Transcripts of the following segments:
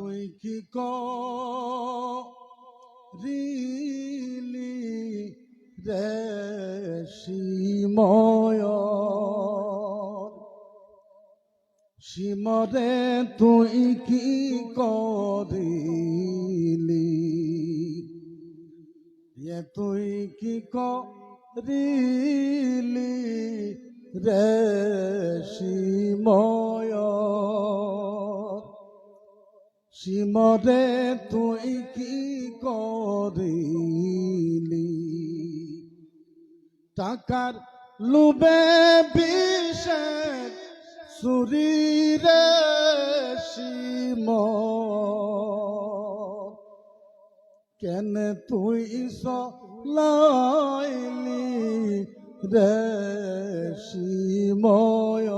তুই কি রিলি রে সিময় সিমরে তুই কি করিলি? এ তুই কি করিলি রে সিময় সিমরে তুই কি করিলি? টাকার লুবে বিষে সুরিরে সিম কেন তুই লাইলি রে সিময়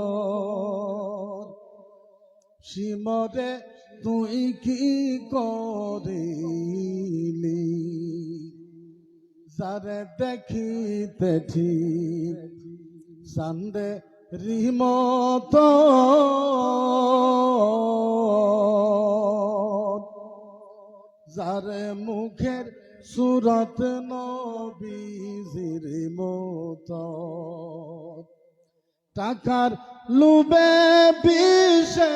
সিমরে তুই কি করিলি? যারে দেখিতে ঠিক সান্দে রিমত। যারে মুখের সুরত নবীজির মত। টাকার লুবে বিষে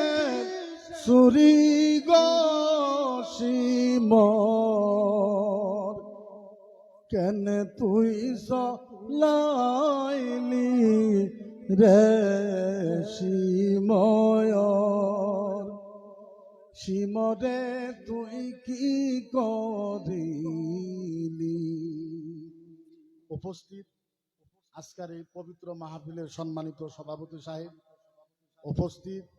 সুরি গসিম কেন তুই লাইলি রে সিময় সিমরে তুই কি করিলি? উপস্থিত আজকের এই পবিত্র মাহফিলের সম্মানিত সভাপতি সাহেব, উপস্থিত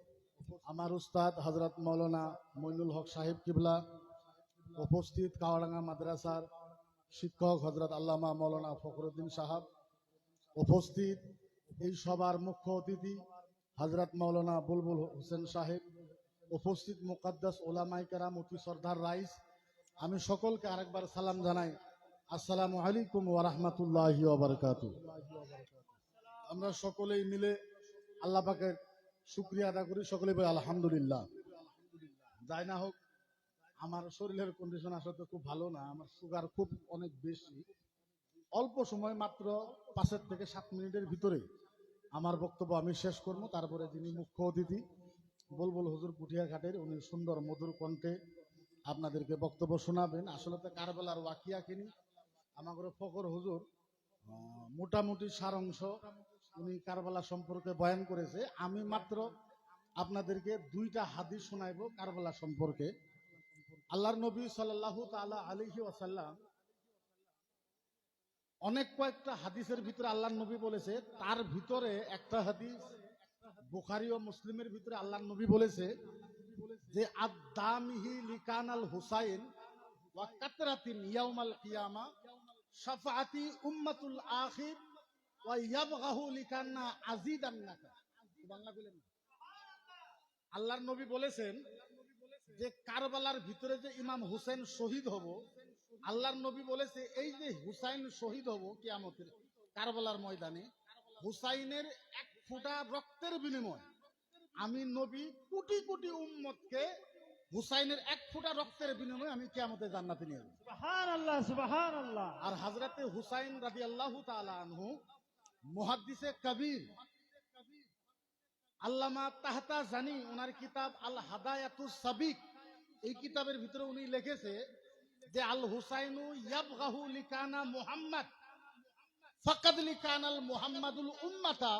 আমার উস্তাদ হজরত মৌলানা মইনুল হক সাহেব কিবলা, উপস্থিত কাওয়াডাঙ্গা মাদ্রাসার শিক্ষক হজরত আল্লামা মৌলানা ফখরুদ্দিন সাহাব, উপস্থিত এই সবার মুখ্য অতিথি হজরত মৌলানা বুলবুল হোসেন সাহেব, উপস্থিত মুকাদ্দাস ওলামাই কারাম অতি সর্দার রাইস। আমি সকলকে আরেকবার সালাম জানাই। আসসালামু আলাইকুম ওয়া রাহমাতুল্লাহি ওয়া আমরা সকলেই মিলে আল্লাহ পাকের শুক্রিয়া আদা করি সকলে বলি আলহামদুলিল্লাহ। যাই না হোক, আমার শরীরের কন্ডিশন আসলে খুব ভালো না, আমার সুগার খুব অনেক বেশি। অল্প সময় মাত্র পাঁচের থেকে সাত মিনিটের ভিতরে আমার বক্তব্য আমি শেষ করব। তারপরে যিনি মুখ্য অতিথি, বলবল হুজুর পুঠিয়া ঘাটের উনি সুন্দর মধুর কণ্ঠে আপনাদেরকে বক্তব্য শোনাবেন। আসলে তো কারবেলার ওয়াকিয়া কিনি আমাদের ফকর হুজুর মোটামুটি সারাংশ উনি কারবালা সম্পর্কে বয়ান করেছে। আমি মাত্র আপনাদেরকে দুইটা হাদিস শোনাইব কারবালা সম্পর্কে। আল্লাহর নবী সাল্লাল্লাহু তাআলা আলাইহি ওয়াসাল্লাম অনেক কয়েকটা হাদিসের ভিতরে আল্লাহর নবী বলেছে। তার ভিতরে একটা হাদিস বুখারী ও মুসলিমের ভিতরে আল্লাহর নবী বলেছে যে আদামিহি ওয়া কাতরাতিন ইয়াউমাল কিয়ামা শাফাআতি উম্মাতুল আখির আল্লাহর নবী বলেছেন যে কারবালার ভিতরে যে ইমাম হুসেন শহীদ হব আল্লাহর নবী বলেছে এই যে হুসাইন শহীদ হব কিয়ামতের কারবালার ময়দানে হুসাইনের এক ফোঁটা রক্তের বিনিময় আমি নবী কোটি কোটি উম্মতকে হুসাইনের এক ফোঁটা রক্তের বিনিময়ে আমি কিয়ামতে জান্নাতে নিয়ে যাব। আর হাজরাতে হুসাইন রাজি আল্লাহ আনহু কবির। আল্লামা তাহতা জানি ওনার কিতাব আল সাবিক। এই কিতাবের ভিতরে উনি লিখেছে যে আল হুসাইনু ইয়াবগাহু লিকানা মুহাম্মদ। ফাকাদ লিকানাল মুহাম্মাদুল উম্মাতা।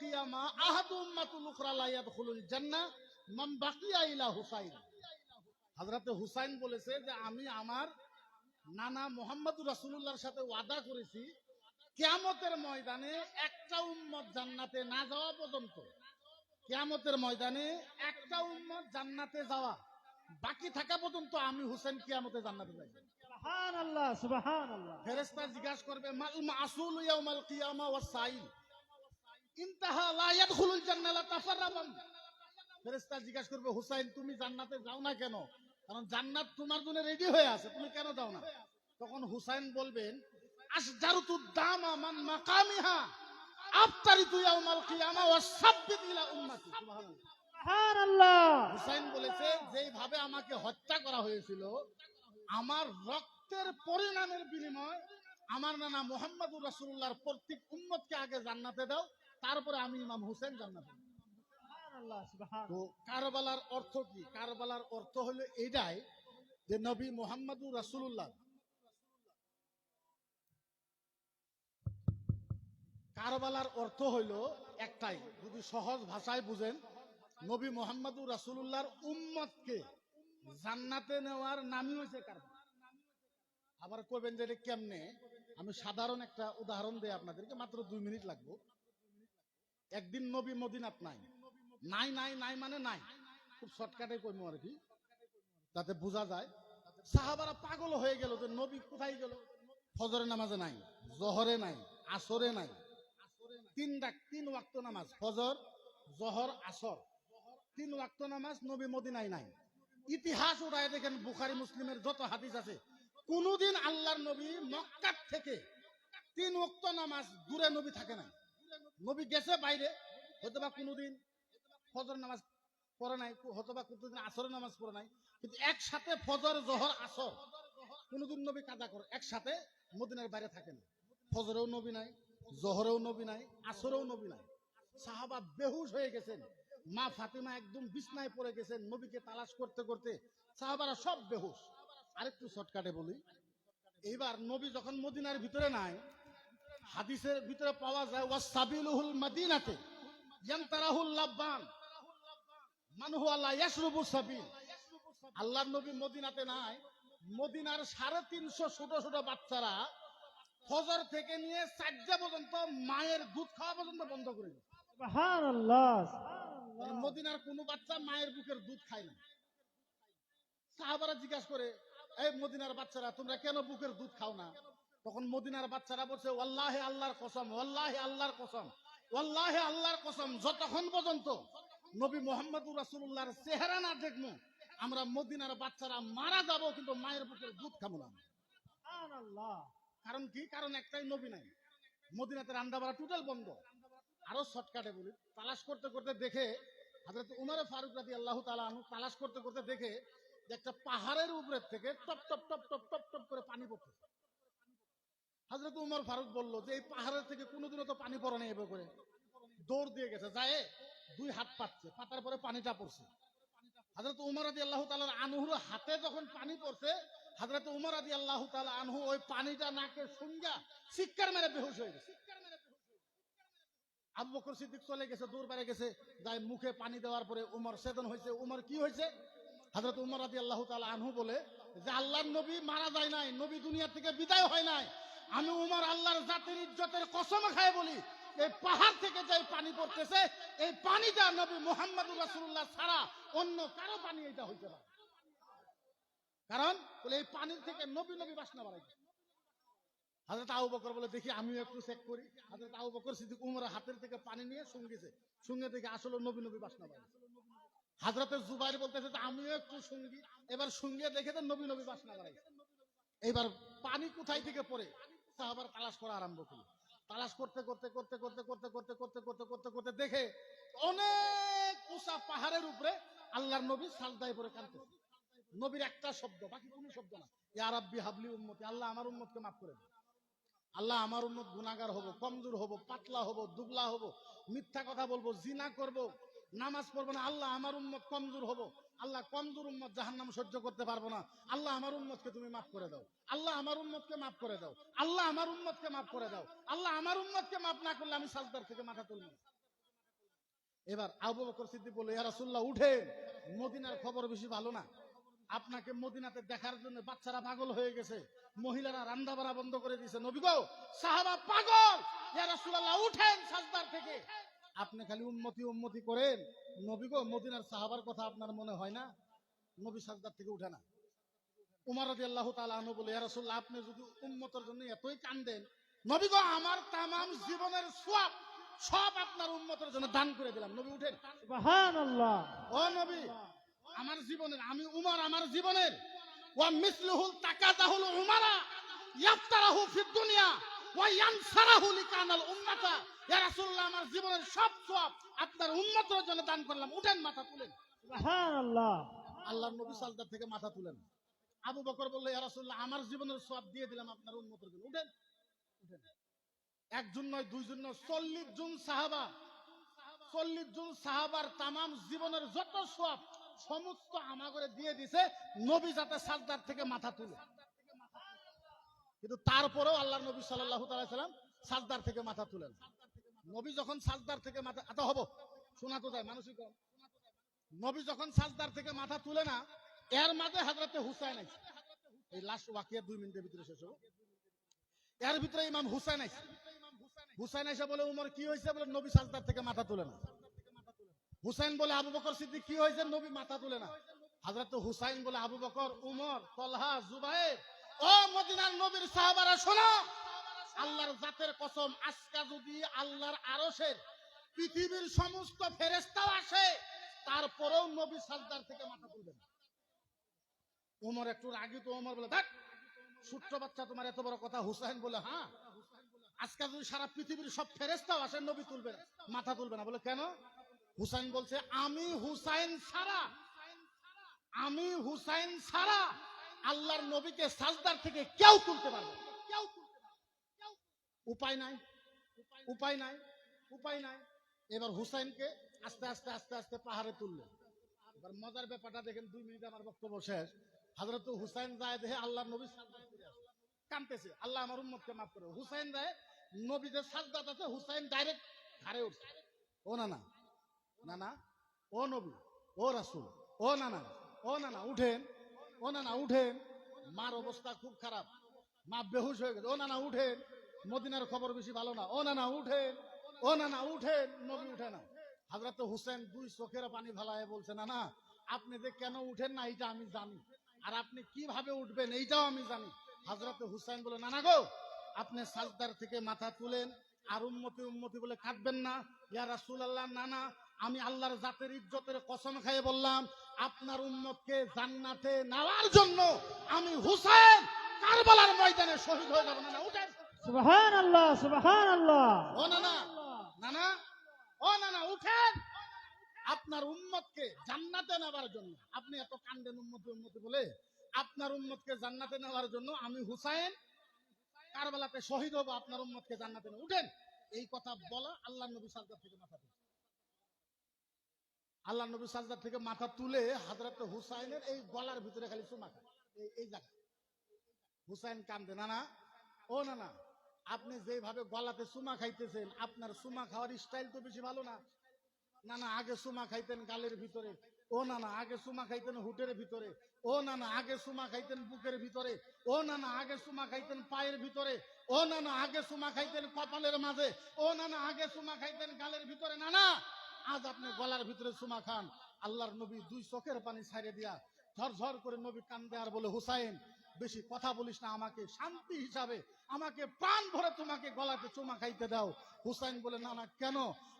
কিয়ামা আহাদু উম্মাতুল উখরা লা ইয়াদখুলুল জান্নাহ মান বাকিয়া ইলা হুসাইন। হযরতে হুসাইন বলেছে যে, আমি আমার নানা মোহাম্মদুর রাসূলুল্লাহর সাথে ওয়াদা করেছি কিয়ামতের ময়দানে একটা উম্মত জান্নাতে না যাওয়া পর্যন্ত। কিয়ামতের ময়দানে একটা উম্মত জান্নাতে যাওয়া বাকি থাকা পর্যন্ত আমি হুসেন কিয়ামতে জান্নাতে যাই ফেরেশতা জিজ্ঞাসা করবে মাল মাসুল ইয়াউমাল কিয়ামা ওয়াস সাইল? ইনতাহা লা ইয়াদখুলুল জান্নাহ লা তাফাররাবান ফেরেশতা জিজ্ঞাসা করবে হুসাইন তুমি জান্নাতে যাও না কেন? কারণ জান্নাত তোমার জন্য রেডি হয়ে আছে তুমি কেন যাও না? তখন হুসাইন বলবেন আসজারতু দামা মান মাকামিহা আফতারিতু ইয়াউমাল কিয়ামা ওয়া সাব্বিত ইলা উম্মতি। সুবহানাল্লাহ। সুবহান হুসাইন বলেছে যেইভাবে আমাকে হত্যা করা হয়েছিল আমার রক্তের পরিণামের বিনিময় আমার নানা মোহাম্মদুর রাসূলুল্লাহর প্রত্যেক উম্মতকে আগে জান্নাতে দাও তারপরে আমি ইমাম হুসেন জান্নাতে তো কারবালার অর্থ কি? কারবালার অর্থ হলো এইটাই যে নবী মোহাম্মদুর রাসূলুল্লাহ কারবালার অর্থ হইল একটাই। যদি সহজ ভাষায় বুঝেন, নবী মোহাম্মদুর রাসূলুল্লাহর উম্মতকে জান্নাতে নেওয়ার নামই হয়েছে আবার কবেন যে কেমনে? আমি সাধারণ একটা উদাহরণ দেই আপনাদেরকে, মাত্র দুই মিনিট লাগবো। একদিন নবী মদিনাত নাই। নাই নাই নাই মানে নাই। খুব শর্টকাটে কইমু আর কি। যাতে বোঝা যায়। সাহাবারা পাগল হয়ে গেল যে নবী কোথায় গেল? ফজরে নামাজে নাই, জহরে নাই, আসরে নাই। তিন ডাক তিন ওয়াক্ত নামাজ, ফজর, জহর, আসর। তিন ওয়াক্ত নামাজ নবী মদিনায় নাই। ইতিহাস উড়ায় দেখেন, বুখারি, মুসলিমের যত হাদিস আছে, কোনদিন আল্লাহর নবী মক্কার থেকে তিন ওয়াক্ত নামাজ দূরে নবী থাকে না নবী গেছে বাইরে হয়তো বা কোনোদিন ফজর নামাজ পড়ে নাই হয়তো বা কোনোদিন আসরের নামাজ পড়ে নাই, কিন্তু একসাথে ফজর, জহর, আসর কোনোদিন নবী কাদা করে, একসাথে মদিনার বাইরে থাকে না ফজরেও নবী নাই জহরেও নবী নাই, আসরেও নবী নাই। সাহাবা বেহুশ হয়ে গেছেন। মা ফাতিমা একদম বিছনায় পড়ে গেছেন নবীকে তালাশ করতে করতে। সাহাবারা সব বেহুশ। আরেকটু শর্টকাটে বলি। এইবার নবী যখন মদিনার ভিতরে নাই, হাদিসের ভিতরে পাওয়া যায়, ওয়াসাবিলুহুল মাদিনাতে ইয়ামতারাহুল লাব্বান। মানহু আল্লাহ ইয়াশরুবু সাবিল। আল্লাহর নবী মদিনাতে নাই। মদিনার সাড়ে তিনশো ছোট ছোট বাচ্চারা ফজর থেকে নিয়ে চারটা পর্যন্ত মায়ের দুধ খাওয়া পর্যন্ত বন্ধ করে মদিনার কোনো বাচ্চা মায়ের বুকের দুধ খায় না। সাহাবারা জিজ্ঞাসা করে এই মদিনার বাচ্চারা তোমরা কেন বুকের দুধ খাও না? তখন মদিনার বাচ্চারা বলছে ওয়াল্লাহে আল্লাহর কসম ওয়াল্লাহে আল্লাহর কসম ওয়াল্লাহে আল্লাহর কসম যতক্ষণ পর্যন্ত নবী মোহাম্মদুর রাসূলুল্লাহর চেহারা না দেখব আমরা মদিনার বাচ্চারা মারা যাব কিন্তু মায়ের বুকের দুধ খাব না আল্লাহ কারণ কি? কারণ একটাই নবী নাই। মদিনাতে রান্না বাড়া টোটাল বন্ধ। আরও শর্টকাটে বলি। তালাশ করতে করতে দেখে হাজরত উমর ফারুক রাদি আল্লাহ তালা তালাশ করতে করতে দেখে যে একটা পাহাড়ের উপরের থেকে টপ টপ টপ টপ টপ টপ করে পানি পড়ছে হাজরত উমর ফারুক বলল যে এই পাহাড়ের থেকে কোনোদিনও তো পানি পড়ে নেই এভাবে করে দৌড় দিয়ে গেছে, যায় দুই হাত পাচ্ছে পাতার পরে পানিটা পড়ছে। হাজরত উমর আদি আল্লাহ তালার আনহুর হাতে যখন পানি পড়ছে হাজরত উমর আদি আল্লাহ তালা আনহু ওই পানিটা নাকে শুঙ্গা শিক্ষার মেরে বেহুশ হয়ে গেছে। আবু সিদ্দিক চলে গেছে, দূর বেড়ে গেছে যাই মুখে পানি দেওয়ার পরে উমর সেদন হয়েছে উমর কি হয়েছে হাজরত উমর আদি আল্লাহ তালা আনহু বলে যে আল্লাহর নবী মারা যায় নাই, নবী দুনিয়া থেকে বিদায় হয় নাই। আমি উমর আল্লাহর জাতির ইজ্জতের কসম খায় বলি, এই পাহাড় থেকে যে পানি পড়তেছে, এই পানিটা নবী মোহাম্মদ রাসূলুল্লাহ ছাড়া অন্য কারও পানি এটা হইতে পারে কারণ বলে এই পানির থেকে নবী নবী বাসনা বাড়াইছে। হাজরত বকর বলে, দেখি একটু চেক করি। হাজরত বকর উমর হাতের থেকে পানি নিয়ে শুঙ্গে আসলে নবী নবী বাসনা জুবাইর বলতেছে আমিও একটু শুঙ্গি এবার দেখে তো নবী নবী বাসনা এবার পানি কোথায় থেকে পড়ে? সাহাবার তালাশ করা আরম্ভ করল। তালাশ করতে করতে করতে করতে করতে করতে করতে করতে করতে করতে দেখে অনেক উঁচা পাহাড়ের উপরে আল্লাহর নবী সাজদায় পরে কাঁদতেছে। নবীর একটা শব্দ, বাকি কোনো শব্দ না। ইয়া রাব্বি হাবলি উম্মতি, আল্লাহ আমার উম্মতকে মাফ করে আল্লাহ আমার উম্মত গুনাহগার হব, কমজোর হব, পাতলা হব, দুবলা হব, মিথ্যা কথা বলব, জিনা করব, নামাজ পড়ব না। আল্লাহ আমার উম্মত কমজোর হব। আল্লাহ কমজোর উম্মত জাহান্নাম সহ্য করতে পারব না। আল্লাহ আমার উম্মতকে তুমি মাফ করে দাও। আল্লাহ আমার উম্মতকে মাফ করে দাও। আল্লাহ আমার উম্মতকে মাফ করে দাও। আল্লাহ আমার উম্মতকে মাফ না করলে আমি সাজদার থেকে মাথা তুলব এবার আবু বকর সিদ্দিক বলে ইয়া রাসূলুল্লাহ উঠে মদিনার খবর বেশি ভালো না। আপনাকে মদিনাতে দেখার জন্য বাচ্চারা পাগল হয়ে গেছে। মহিলারা রান্না বাড়া বন্ধ করে দিয়েছে। নবী গো সাহাবা পাগল! রাসূলুল্লাহ উঠেন সাজদার থেকে। আপনি খালি উম্মতি উম্মতি করেন। নবী গো মদিনার সাহাবার কথা আপনার মনে হয় না? নবী সাজদার থেকে উঠে না। উমর রাদিয়াল্লাহু তাআলা আনহু বলে ইয়া রাসূলুল্লাহ আপনি যদি উম্মতের জন্য এতই কান্দেন নবী গো আমার তামাম জীবনের সওয়াব সব আপনার উম্মতের জন্য দান করে দিলাম। নবী উঠেন। ও নবী আমার জীবনের আমি উমার আমার জীবনের। ওয়া মিসলুহুল তাকাদাহুল উমারা ইয়াফতারাহু ফিদ দুনিয়া ওয়া ইয়ানসারাহু লিকানাল উম্মাতা। ইয়া রাসূলুল্লাহ আমার জীবনের সব সওয়াব আপনার উম্মতের জন্য দান করলাম। উঠেন মাথা তুলেন। সুবহানাল্লাহ। আল্লাহর নবী সালদার থেকে মাথা তুলেন। আবু বকর বলল ইয়া রাসূলুল্লাহ আমার জীবনের সওয়াব দিয়ে দিলাম আপনার উম্মতের জন্য। উঠেন। উঠেন। একজন নয় দুইজন নয় চল্লিশ জন সাহাবা চল্লিশ জন সাহাবার তামাম জীবনের যত সওয়াব সমস্ত আমাগরে দিয়ে দিছে, নবী যাতে সাজদার থেকে মাথা তুলে। কিন্তু তারপরেও আল্লাহ নবী সাল্লাহ সাল্লাম সাজদার থেকে মাথা তুলেন। নবী যখন সাজদার থেকে মাথা এত হব। শোনা তো যায়, মানুষই কম। নবী যখন সাজদার থেকে মাথা তুলে না, এর মাঝে হাজরাতে হুসাইন আছে এই লাস্ট ওয়াকিয়া দুই মিনিটের ভিতরে শেষ হব। এর ভিতরে ইমাম হুসাইন আছে হুসাইন এসে বলে, উমর, কি হয়েছে বলে, নবী সাজদার থেকে মাথা তুলে না। হুসাইন বলে আবু বকর সিদ্দিক কি হয়েছে? নবী মাথা তুলে না। হাজরত হুসাইন বলে আবু বকর, উমর, তলহা, জুবাইর। ও মদিনার নবীর সাহাবারা, শোনো। আল্লাহর জাতের কসম, আজকা যদি আল্লাহর আরশের পৃথিবীর সমস্ত ফেরেস্তাও আসে, তারপরেও নবী সাজদার থেকে মাথা তুলবেন উমর একটু রাগি তো, উমর বলে, দেখ, ছোট্ট বাচ্চা তোমার এত বড় কথা। হুসাইন বলে হ্যাঁ আজকে যদি সারা পৃথিবীর সব ফেরেস্তাও আসেন নবী তুলবে না, মাথা তুলবে না। বলে, কেন? হুসাইন বলছে, আমি হুসাইন ছাড়া, আমি হুসাইন ছাড়া আল্লাহর নবীকে সাজদার থেকে কেউ তুলতে পারবে কেউ। উপায় নাই উপায় নাই উপায় নাই। এবার হুসাইনকে আস্তে আস্তে আস্তে আস্তে পাহাড়ে তুললো। এবার মজার ব্যাপারটা দেখেন, দুই মিনিট আমার বক্তব্য শেষ। হাজরত হুসাইন যায় দেখে আল্লাহ নবী। কানতেছে আল্লাহ আমার উম্মতকে মাফ করে। হুসাইন যায়, নবীদের সাজদাত আছে হুসাইন ডাইরেক্ট ঘাড়ে উঠছে। ও না না। না না ও নবী, ও রাসূল, ও না না ও না না উঠেন, ও না না উঠেন। মার অবস্থা খুব খারাপ, মা বেহুশ হয়ে গেছে। ও না না উঠেন। মদিনার খবর বেশি ভালো না। ও না না উঠেন। ও না না উঠেন। নবী উঠে না। হাজরত হুসেন দুই চোখের পানি ভালায় বলছে না না আপনি যে কেন উঠেন না এটা আমি জানি। আর আপনি কীভাবে উঠবেন, এইটাও আমি জানি। হাজরত হুসেন বলে না না গো, আপনি সাজদার থেকে মাথা তুলেন, আর উন্মতি উন্মতি বলে কাটবেন না। ইয়া রাসূল আল্লাহ না না আমি আল্লাহর জাতের ইজ্জতের কসম খাইয়ে বললাম আপনার উম্মতকে জান্নাতে নেওয়ার জন্য আমি হুসেন কারবালার ময়দানে শহীদ হয়ে যাব। না উঠেন। সুবহান আল্লাহ সুবহান আল্লাহ ও ও উঠেন। আপনার উম্মতকে জান্নাতে নেওয়ার জন্য আপনি এত কান্দেন উম্মতি উম্মতি বলে আপনার উম্মতকে জান্নাতে নেওয়ার জন্য আমি হুসাইন কারবালাতে শহীদ হব আপনার উম্মতকে জান্নাতে উঠেন। এই কথা বলা আল্লাহ নবী সালকার থেকে মাথা আল্লাহ নবী সাজদার থেকে মাথা তুলে হাজরত হুসাইনের এই গলার ভিতরে খালি চুমা খায়। এই জায়গা হুসাইন কান্দে না না ও না না আপনি যেভাবে গলাতে সুমা খাইতেছেন, আপনার সুমা খাওয়ার স্টাইল তো বেশি ভালো না। না না আগে সুমা খাইতেন গালের ভিতরে। ও না না আগে সুমা খাইতেন হুটের ভিতরে। ও না না আগে সুমা খাইতেন বুকের ভিতরে। ও না না আগে সুমা খাইতেন পায়ের ভিতরে। ও না না আগে সুমা খাইতেন কপালের মাঝে। ও না না আগে সুমা খাইতেন গালের ভিতরে। না না আজ আপনি গলার ভিতরে সুমা খান। আল্লাহর নবী দুই চোখের পানি ছাড়িয়ে দিয়া ঝর ঝর করে নবী কান্দে আর বলে হুসাইন বেশি কথা বলিস না আমাকে শান্তি হিসাবে আমাকে প্রাণ ভরে তোমাকে গলাতে চুমা খাইতে দাও। হুসাইন বলে না না কেন?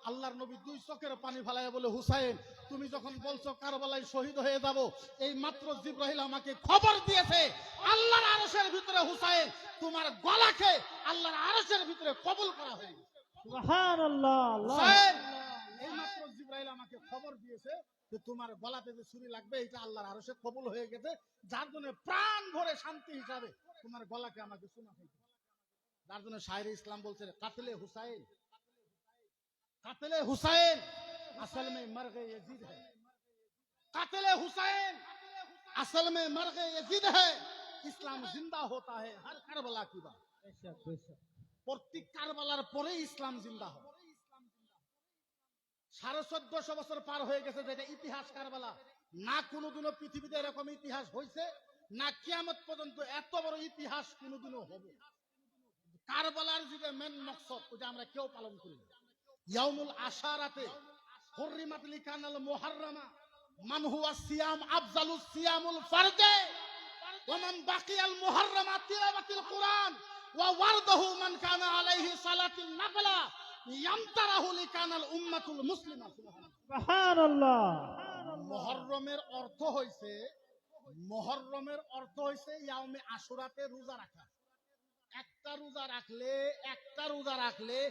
আল্লাহর নবী দুই চোখের পানি ফেলায় বলে হুসাইন তুমি যখন বলছো কারবালায় শহীদ হয়ে যাব এই মাত্র জিব্রাহিল আমাকে খবর দিয়েছে আল্লাহর আরশের ভিতরে হুসাইন তোমার গলাকে আল্লাহর আরশের ভিতরে কবুল করা হয়ে গেছে। খবর দিয়েছে যে তোমার গলাতে যে ছুরি লাগবে এটা আল্লাহর আরও সে কবল হয়ে গেছে যার জন্য প্রাণ ভরে শান্তি হিসাবে তোমার গলাকে আমাকে শোনা খাইতে যার জন্য শাহরে ইসলাম বলছে কাতলে হুসাইন কাতলে হুসাইন আসল মে ইয়াজিদ হ্যায়। কাতলে হুসাইন আসল মে ইয়াজিদ হ্যায়। ইসলাম জিন্দা হোতা হ্যায় হর কারবালা কি বাত। প্রত্যেক কারবালার পরে ইসলাম জিন্দা হয় সাড়ে চোদ্দশো বছর পার হয়ে গেছে যেটা ইতিহাস কারবালা। না কোনোদিনও পৃথিবীতে এরকম ইতিহাস হয়েছে না কিয়ামত পর্যন্ত এত বড় ইতিহাস কোনোদিনও হবে কারবালার যেটা মেন মকসদ, ওটা আমরা কেউ পালন করি না। ইয়ামুল আশা রাতে হরিমাতলি কানাল মোহাররামা মানহুয়া সিয়াম আফজালু সিয়ামুল ফারদে ওমান বাকিয়াল মুহাররামা তিলাওয়াতুল কুরআন, ওয়া ওয়ারদাহু মান কানা আলাইহি সালাতিন নাফলা। অর্থ অর্থ ইয়াউমে আশুরাতে রোজা রাখা। একটা রোজা রাখলে একটা রোজা রাখলে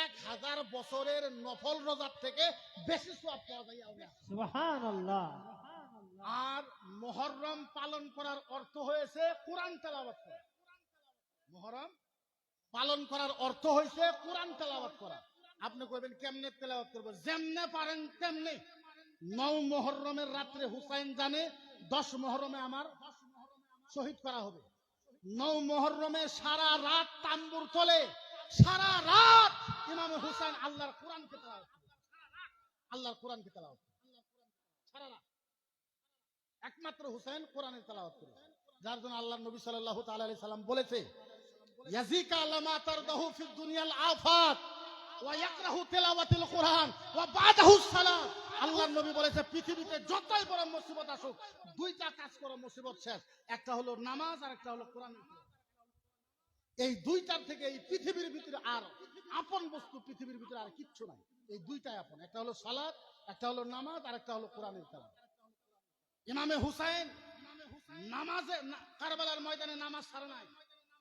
এক হাজার বছরের নফল রোজার থেকে বেশি সওয়াব পাওয়া যায় আর মহরম পালন করার অর্থ হয়েছে কোরআন তেলাওয়াত করা। পালন করার অর্থ হয়েছে কোরআন তেলাওয়াত করা। আপনি কইবেন, কেমনে তেলাওয়াত করব? যেমনে পারেন তেমনে। নৌ মহরমের রাত্রে হুসাইন জানে, দশ মহরমে আমার শহীদ করা হবে। নৌ মহরমে সারা রাত তাম্বুর তোলে, সারা রাত ইমামে হুসাইন আল্লাহর কোরআনকে তেলাওয়াত করে। আল্লাহর কোরআনকে তেলাওয়াত সারা রাত। একমাত্র হুসাইন কোরআনের তেলাওয়াত করে। যার জন্য আল্লাহ নবী সাল্লাল্লাহু তাআলা আলাইহি সাল্লাম বলেছে নবী বলেছে, পৃথিবীতে যতই বড় মুসিবত আসুক, দুইটা কাজ করো, মুসিবত শেষ। একটা হলো নামাজ, আর একটা হলো কোরআন এই দুইটার থেকে এই পৃথিবীর ভিতরে আর আপন বস্তু পৃথিবীর ভিতরে আর কিচ্ছু নাই। এই দুইটাই আপন। একটা হলো সালাত, একটা হলো নামাজ, আর একটা হলো কোরআনের তেলাওয়াত। ইমামে হুসাইন, নামাজে কারবালার ময়দানে নামাজ ছাড়ে নাই।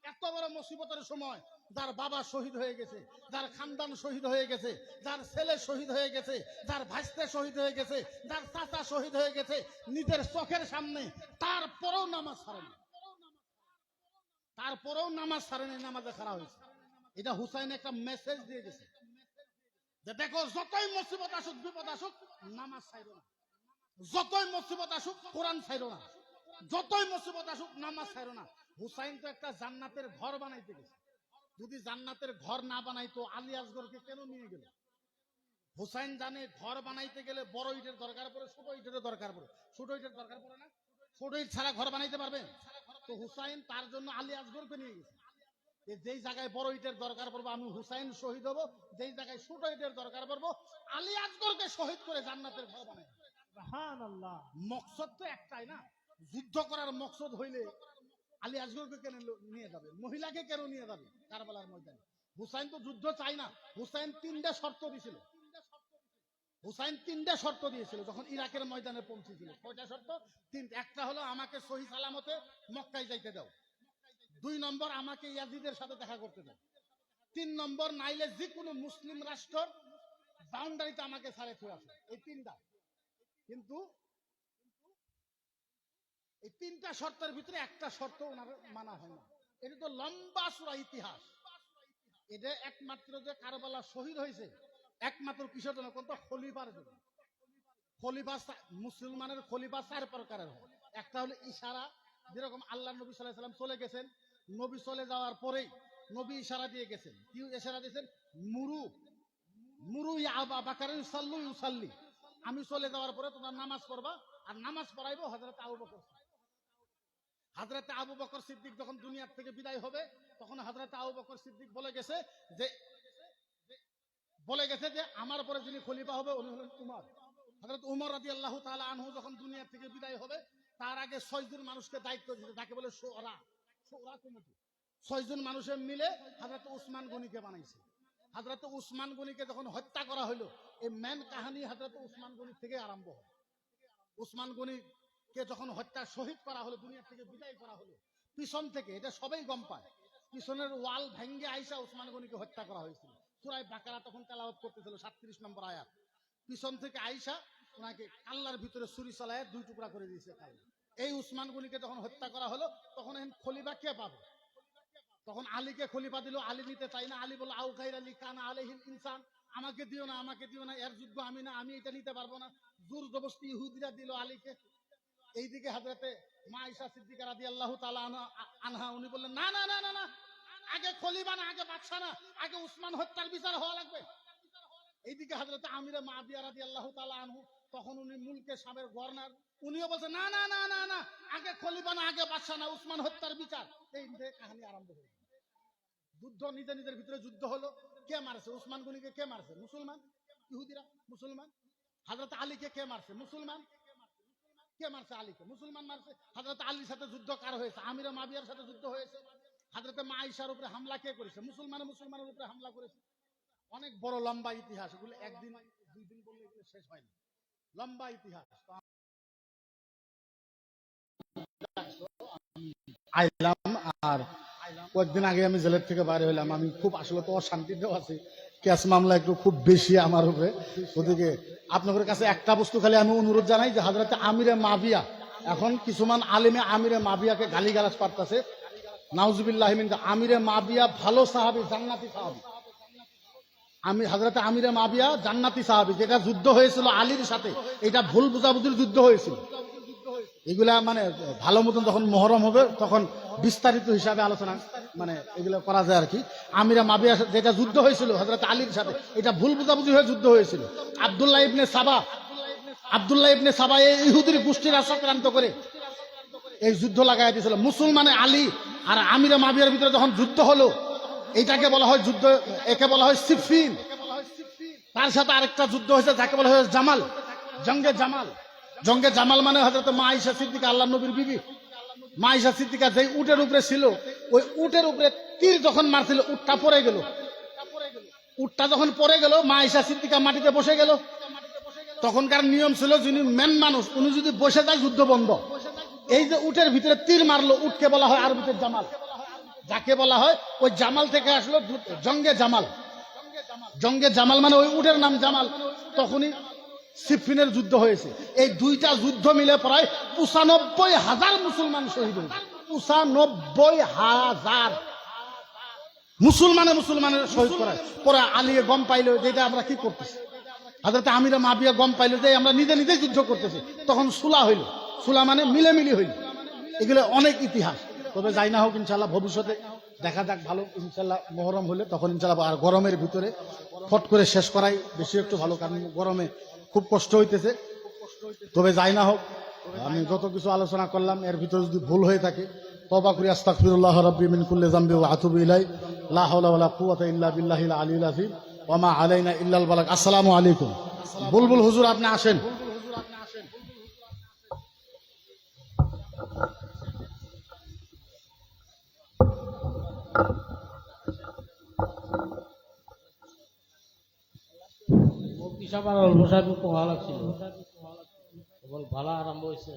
এত বড় মুসিবতের সময় যার বাবা শহীদ হয়ে গেছে, যার খানদান শহীদ হয়ে গেছে, যার ছেলে শহীদ হয়ে গেছে, যার ভাইস্তে শহীদ হয়ে গেছে, যার চাচা শহীদ হয়ে গেছে, নিজের চোখের সামনে তারপরেও নামাজ ছাড়েনি। তারপরেও নামাজ ছাড়েনি, নামাজে খাড়া হয়েছে। এটা হুসাইন একটা মেসেজ দিয়ে গেছে যে দেখো, যতই মুসিবত আসুক, বিপদ আসুক, নামাজ ছাইরো না। যতই মুসিবত আসুক, কোরআন ছাইরো না। যতই মুসিবত আসুক, নামাজ ছাইরো না। হুসাইন তো একটা জান্নাতের ঘর বানাইতে গেছে। যদি জান্নাতের ঘর না বানাইতো আলী আসগরকে কেন নিয়ে গেল? হুসাইন জানে ঘর বানাইতে গেলে বড় ইটের দরকার পড়ে ছোট ইটের দরকার পড়ে। ছোট ইটের দরকার পড়ে না? ছোট ইট ছাড়া ঘর বানাইতে পারবেন তো হুসাইন তার জন্য আলী আসগরকে নিয়ে গেছে। যেই জায়গায় বড় ইটের দরকার পড়ব আমি হুসাইন শহীদ হব। যেই জায়গায় ছোট ইটের দরকার পড়ব আলী আসগরকে শহীদ করে জান্নাতের ঘর বানাই মকসদ তো একটাই না? যুদ্ধ করার মকসদ হইলে আলী আসগরকে কেন নিয়ে যাবে? মহিলাকে কেন নিয়ে যাবে কারবালার ময়দানে? হুসাইন তো যুদ্ধ চাই না। হুসাইন তিনটা শর্ত দিয়েছিল হুসাইন তিনটা শর্ত দিয়েছিল যখন ইরাকের ময়দানে পৌঁছেছিল। কয়টা শর্ত? তিন একটা হলো, আমাকে সহি সালামতে মক্কায় যাইতে দাও। দুই নম্বর, আমাকে ইয়াজিদের সাথে দেখা করতে দাও। তিন নম্বর, নাইলে যে কোনো মুসলিম রাষ্ট্র বাউন্ডারিতে আমাকে ছুড়ে আসে। এই তিনটা। কিন্তু এই তিনটা শর্তের ভিতরে একটা শর্ত ওনার মানা হয় না। এটা তো লম্বা সুরা ইতিহাস। এটা একমাত্র যে কারবালা শহীদ হয়েছে, একমাত্র কিসের জন্য? কোন খলিফার জন্য। খলিফা মুসলমানের খলিফা চার প্রকারের হয়। একটা হলো ইশারা, যেরকম আল্লাহ নবী সাল্লাহ সাল্লাম চলে গেছেন। নবী চলে যাওয়ার পরেই নবী ইশারা দিয়ে গেছেন। কি ইশারা দিয়েছেন? মুরু। মুরু ইয়াবা বাকারেন সাল্লু ইউসাল্লি আমি চলে যাওয়ার পরে তোমরা নামাজ পড়বা, আর নামাজ পড়াইবো হজরত আবু বকর। হজরত আবু বকর সিদ্দিক যখন দুনিয়ার থেকে বিদায় হবে, তখন হজরত আবু বকর সিদ্দিক বলে গেছে যে, বলে গেছে যে, আমার পরে যিনি খলিফা হবে, উনি হলেন উমর। হজরত উমর রাজি আল্লাহ তাআলা আনহু যখন দুনিয়ার থেকে বিদায় হবে, তার আগে ছয়জন মানুষকে দায়িত্ব দিতে তাকে বলে সোরা সোরা কমিটি। ছয়জন মানুষের মিলে হজরত উসমান গনিকে বানাইছে। হজরত উসমান গনিকে যখন হত্যা করা হলো এই মেন কাহানি হজরত উসমান গনি থেকে আরম্ভ হয়। উসমান গনিকে যখন হত্যা শহীদ করা হলো দুনিয়া থেকে বিদায় করা হলো, পিছন থেকে, এটা সবাই গম পায়, পিছনের ওয়াল ভেঙ্গে আইসা উসমান গনিকে হত্যা করা হয়েছিল। সুরাই বাকারা তখন তেলাওয়াত করতেছিল, সাতত্রিশ নম্বর আয়াত। পিছন থেকে আইসা ওনাকে কাল্লার ভিতরে ছুরি চালায়, দুই টুকরা করে দিয়েছে কাল্লা। এই উসমান গনিকে যখন হত্যা করা হলো, তখন এখন খলিফা কে পাবে? তখন আলীকে খলিফা দিল, আলী নিতে চাই না, আলী বলল, আউ গাইর আলী কানা আলহিল ইনসান, আমাকে দিও না, আমাকে দিও না, এর যুদ্ধ আমি না, আমি এটা নিতে পারব না। জোর জবস্তি ইহুদিরা দিল আলীকে এইদিকে হাজরাতে মা ঈশা সিদ্দিকা রাদি আল্লাহ তালা আনহা, উনি বললেন, না না না না না। আগে খলিফা না, আগে বাদশা না। আগে উসমান হত্যার বিচার হওয়া লাগবে। এইদিকে হাজরতে আমিরে মা দিয়া রাদি আল্লাহ তালা আনহু, তখন উনি মুলকে সাবের গভর্নর, উনিও বলছে, না না না না না। আগে খলিফা না, আগে বাদশা না, উসমান হত্যার বিচার। এই কাহিনী আরম্ভ হয়ে যুদ্ধ নিজের নিজের ভিতরে যুদ্ধ হলো। কে মারছে? উসমান গনিকে কে মারছে? মুসলমান? ইহুদিরা? মুসলমান? হাজরত আলীকে কে মারছে? মুসলমান? কে মারছে? আলীকে মুসলমান মারছে? হাজরত আলীর সাথে যুদ্ধ কার হয়েছে? আমিরা মাবিয়ার সাথে যুদ্ধ হয়েছে। হাজরতে মা আইসার উপরে হামলা কে করেছে? মুসলমান মুসলমানের উপরে হামলা করেছে। অনেক বড় লম্বা ইতিহাস। এগুলো একদিন দুই দিন বললে এগুলো শেষ হয় না। লম্বা ইতিহাস। আইলাম আর কয়েকদিন আগে আমি জেলের থেকে বাইরে হইলাম। আমি খুব আসলে তো অশান্তিতেও আছি। ক্যাশ মামলা একটু খুব বেশি আমার উপরে। ওদিকে আপনাদের কাছে একটা বস্তু খালি আমি অনুরোধ জানাই যে হাজরাতে আমিরে মাবিয়া, এখন কিছুমান আলিমে আমিরে মাবিয়াকে গালি গালাজ পারতাছে নাউজুবিল্লাহ আমিরে মাবিয়া ভালো সাহাবি, জান্নাতি সাহাবি। আমি হাজরাতে আমিরে মাবিয়া, জান্নাতি সাহাবি, যেটা যুদ্ধ হয়েছিল আলীর সাথে, এটা ভুল বুঝাবুঝির যুদ্ধ হয়েছিল। এগুলা মানে ভালো মতন যখন মহরম হবে, তখন বিস্তারিত হিসাবে আলোচনা মানে এগুলো করা যায় আর কি আমিরা মাবিয়া যেটা যুদ্ধ হয়েছিল হজরত আলীর সাথে, এটা ভুল বুঝাবুঝি হয়ে যুদ্ধ হয়েছিল। আবদুল্লাহ ইবনে সাবা, আবদুল্লাহ ইবনে সাবা এই ইহুদির গোষ্ঠীর আক্রান্ত করে এই যুদ্ধ লাগাই দিয়েছিল। মুসলমানে আলী আর আমিরা মাবিয়ার ভিতরে যখন যুদ্ধ হলো এইটাকে বলা হয় যুদ্ধ, একে বলা হয় সিফিন তার সাথে আরেকটা যুদ্ধ হয়েছে, যাকে বলা হয় জামাল, জঙ্গে জামাল। জঙ্গে জামাল মানে হয়তো মা আইসা সিদ্দিকা আল্লাহ নবীর বিবি। মা আইসা সিদ্দিকা যেই উটের উপরে ছিল, ওই উটের উপরে তীর যখন মারছিল, উটটা পড়ে গেল। উটটা যখন পড়ে গেল মা আইসা সিদ্দিকা মাটিতে বসে গেল। তখনকার নিয়ম ছিল যিনি মেন মানুষ, উনি যদি বসে যায়, যুদ্ধ বন্ধ। এই যে উটের ভিতরে তীর মারলো, উটকে বলা হয় আরবিতে জামাল। যাকে বলা হয়, ওই জামাল থেকে আসলো জঙ্গে জামাল। জঙ্গে জামাল মানে ওই উটের নাম জামাল। তখনই সিফিনের যুদ্ধ হয়েছে। এই দুইটা যুদ্ধ মিলে প্রায় পঁচানব্বই হাজার মুসলমান শহীদ হয়েছে। পঁচানব্বই হাজার। মুসলমানে মুসলমানের শহীদ করায়। পরে আলিয়ে গম পাইলো, যেটা আমরা কি করতেছি? হাজরতে আমিরা মাবিয়া গম পাইলো, যে আমরা নিজে নিজে যুদ্ধ করতেছি। তখন সুলা হইল। সুলা মানে মিলেমিলি হইল। এগুলো অনেক ইতিহাস। তবে যাই না হোক ইনশাল্লাহ ভবিষ্যতে দেখা যাক, ভালো ইনশাল্লাহ মহরম হলে তখন ইনশাল্লাহ আর গরমের ভিতরে ফট করে শেষ করাই বেশি একটু ভালো, কারণ গরমে খুব কষ্ট হইতেছে। তবে যাই না হোক, আমি যত কিছু আলোচনা করলাম, এর ভিতরে যদি ভুল হয়ে থাকে তবা করি, আস্তাগফিরুল্লাহ রাব্বি মিন কুল্লি যামবি ওয়া আতুবু ইলাই লা হাওলা ওয়ালা কুওয়াতা ইল্লা বিল্লাহিল আলিয়্যিল আযীম। ওয়া মা আলাইনা ইল্লাল বালাগ। আসসালামু আলাইকুম। বুলবুল হুজুর, আপনি আসেন। পিছা আর অল্প সাহেব পঢ়া লাগছিল কেৱল ভালা আৰম্ভ হৈছে।